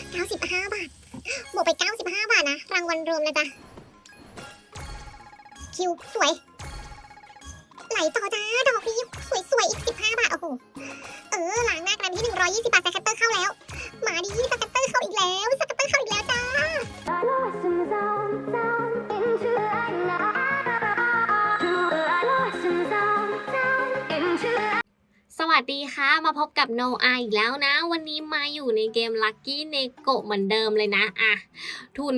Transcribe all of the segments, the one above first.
95 บาท บวกไป 95 บาทนะ รางวัลรวมนะจ๊ะ คิวสวย ไหลต่อจ้า ดอกนี้สวยๆอีก 15 บาท โอ้โห เออ หลังหน้ากรันที่ 120 บาทแต่คตเตอร์เข้าแล้ว พบกับโนอาอีกแล้วนะ วันนี้มาอยู่ในเกม Lucky n e g o เหมือนเดิมเลยนะอะทุน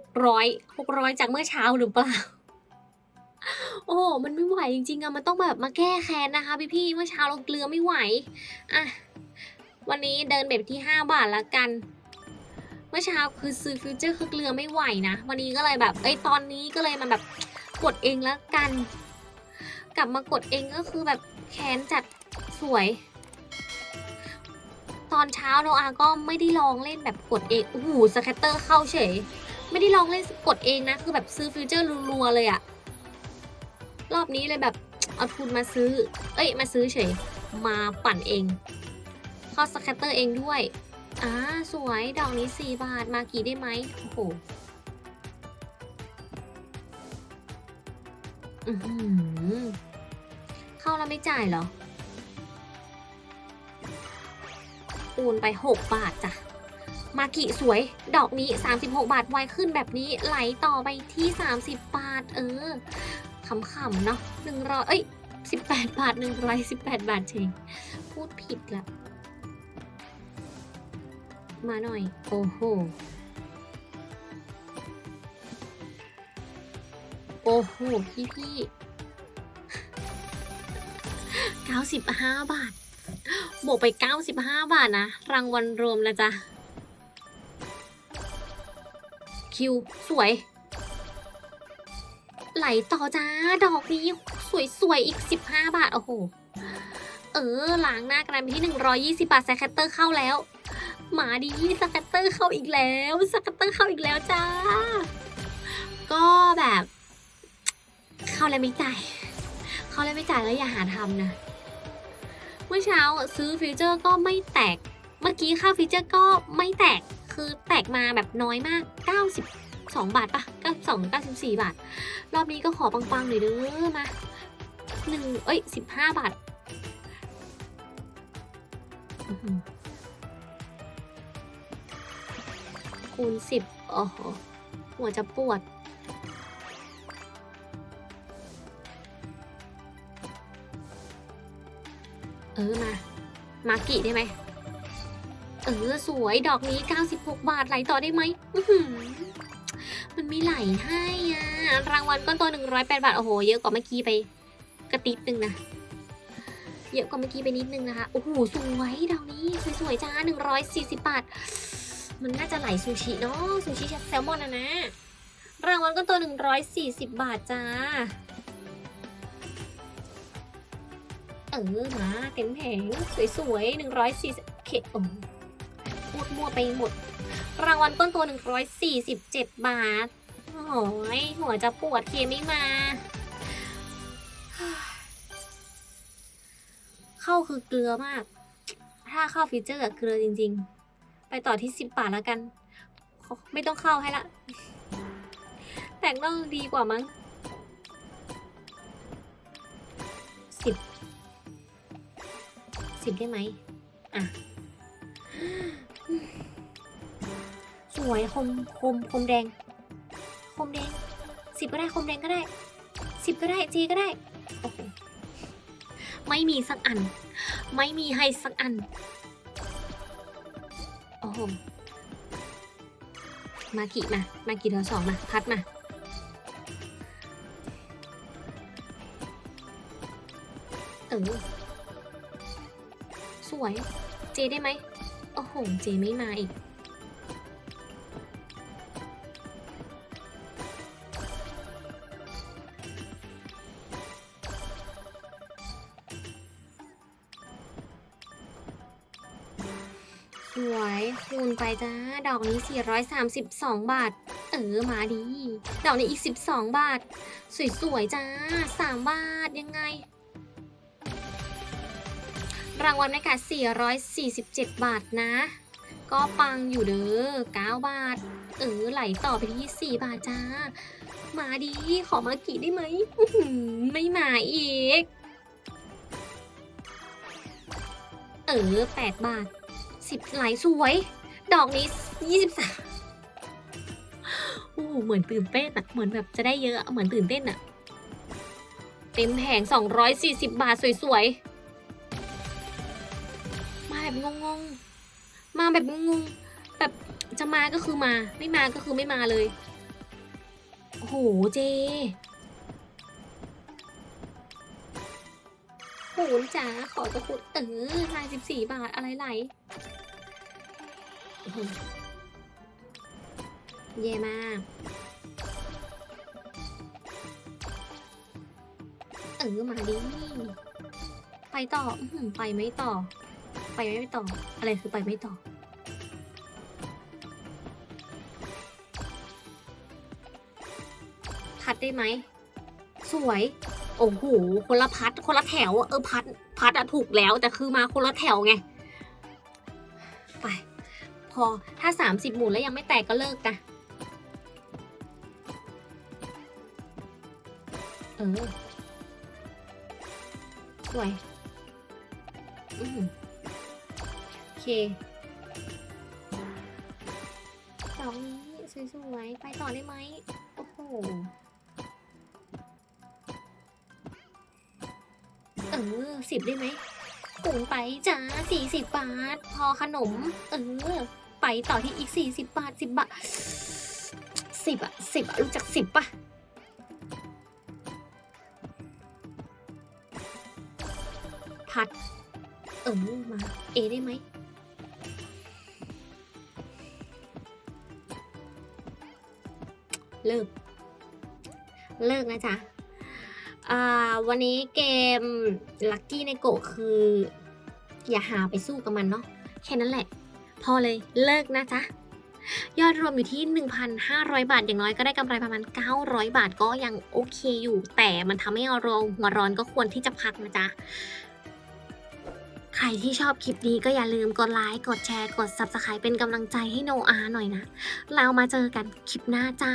600 600 จากเมื่อเช้าหรือเปล่า โอ้ มันไม่ไหวจริงๆอะมันต้องแบบมาแก้แค้นนะคะพี่ๆเมื่อเช้าเราเกลือไม่ไหวอะวันนี้เดินแบบที่ 5 บาทละกัน เมื่อเช้าคือซื้อฟิวเจอร์คือเกลือไม่ไหวนะ วันนี้ก็เลยแบบเอ้ตอนนี้ก็เลยมาแบบกดเองแล้วกัน กลับมากดเองก็คือแบบแค้นจัดสวย อนเช้าโนอาก็ไม่ได้ลองเล่นแบบกดเองโอ้โหสแคตเตอร์เข้าเฉย ไม่ได้ลองเล่นกดเองนะ คือแบบซื้อฟิวเจอร์รัวๆเลยอะรอบนี้เลยแบบเอาทุนมาซื้อ เอ้ยมาซื้อเฉย มาปั่นเอง เข้าสแคตเตอร์เองด้วยอ่าสวยดอกนี้ 4 บาทมากี่ได้ไหมโอ้โหอือเข้าแล้วไม่จ่ายเหรอ คูณไป 6 บาทจ้ะ มากิสวย ดอกนี้ 36 บาทไวขึ้นแบบนี้ไหลต่อไปที่ 30 บาท เออขำๆเนาะ100เอ้ย18บาท118บาทเองพูดผิดละมาหน่อย โอ้โห โอ้โห พี่พี่เก้าสิบห้าบาท บวกไป 95 บาทนะ รางวัลรวมนะจ๊ะ คิว สวย ไหลต่อจ้า ดอกนี้ สวย ๆ อีก 15 บาท โอ้โห เออล้างหน้ากระดานไปที่ 120 บาทสแคตเตอร์เข้าแล้ว หมาดีสแคตเตอร์เข้าอีกแล้วสแคตเตอร์เข้าอีกแล้วจ้า ก็แบบ เข้าแล้วไม่จ่าย เข้าแล้วไม่จ่ายแล้วอย่าหาทำนะ เมื่อเช้าซื้อฟีเจอร์ก็ไม่แตก เมื่อกี้ค่าฟีเจอร์ก็ไม่แตก คือแตกมาแบบน้อยมาก 92 บาทปะ92 94 บาท รอบนี้ก็ขอปังๆหน่อยเด้อมาหนึ่งเอ้ย 15 บาทคูณ10โอ้โหหัวจะปวด ออมา มากิได้ไหมเออ สวยดอกนี้ 96 บาทไหลต่อได้ไหมมันไม่ไหลให้อะ รางวัลก้อนโตัว108 บาท โอ้โห เยอะกว่าเมื่อกี้ไปกระติดนึงนะ เยอะกว่าเมื่อกี้ไปนิดนึงนะคะ โอ้โห สวยดอกนี้ สวยๆจ้า 140 บาท มันน่าจะไหลซูชิเนาะซูชิแซลมอนนะนะ รางวัลก้อนโตัว140 บาทจ้า เออมาเต็มแผงสวยๆหนึ่งร้อยสี่สิบเคโอ้หมดมั่วไปหมด รางวัลต้นตัวหนึ่งร้อยสี่สิบเจ็ดบาทโอ้ยหัวจะปวดเคไม่มา เข้าคือเกลือมาก ถ้าเข้าฟีเจอร์อะเกลือจริง ๆ ไปต่อที่สิบบาทแล้วกัน ไม่ต้องเข้าให้ละ แต่งนอกดีกว่ามั้งสิบ สิบได้ไหมอะ สวยคมคมคมแดง คมแดงสิบก็ได้คมแดงก็ได้สิบก็ได้จีก็ได้โอ้โหไม่มีสักอัน ไม่มีให้สักอันโอ้โหมากี่มา มากี่เทอสองมา พัดมา เออ วย เจได้ไหมโอ้โห เจไม่มาอีก สวยคูณไปจ้า ดอกนี้ 432 บาท เออ มาดี ดอกนี้อีก 12 บาท สวย ๆ จ้า 3 บาท ยังไง รางวัลในกา447 บาทนะ ก็ปังอยู่เด้อ9บาท เออไหลต่อไปที่4บาทจ้า มาดีขอมากี่ได้ไหมไม่มาอีก เออ 8 บาท 10 ไหลสวย ดอกนี้ 23โอ้เหมือนตื่นเต้นอะเหมือนแบบจะได้เยอะ เหมือนตื่นเต้นอะเต็มแผง240 บาทสวยๆ แบบงงๆ มาแบบงงๆ แบบจะมาก็คือมา ไม่มาก็คือไม่มาเลย โอ้โหเจโหนจ๋าขอตะคุดเออลายสิบสี่บาทอะไรไหลเย่มากเออมาดิไปต่ออื้อหือไปไม่ต่อ ไปไม่ต่อ อะไรคือไปไม่ต่อ พัดได้ไหม สวย โอ้โห คนละพัด คนละแถว เออพัด พัดอะถูกแล้ว แต่คือมาคนละแถวไง ไป พอ ถ้าสามสิบหมุนแล้วยังไม่แตกก็เลิกนะ เออ สวย อืม เคดอกนี้สวยๆไปต่อได้ไหมโอ้โหเออสิบได้ไหมปูนไปจ้าสี่สิบบาท พอขนม เออ ไปต่อที่อีกสี่สิบบาทสิบบาทสิบอะสิบอะรู้จักสิบปะพัด เออมา เอได้ไหม เลิก เลิกนะจ๊ะวันนี้เกมลัคกี้ในโกคือ อย่าหาไปสู้กับมันเนาะแค่นั้นแหละ พอเลยเลิกนะจ๊ะ ยอดรวมอยู่ที่ 1,500 บาทอย่างน้อยก็ได้กำไรประมาณ 900 บาทก็ยังโอเคอยู่ แต่มันทำให้เราหัวร้อนก็ควรที่จะพักนะจ๊ะ ใครที่ชอบคลิปนี้ก็อย่าลืมกดไลค์กดแชร์ กด Subscribe เป็นกำลังใจให้โนอาหน่อยนะ เรามาเจอกันคลิปหน้าจ้า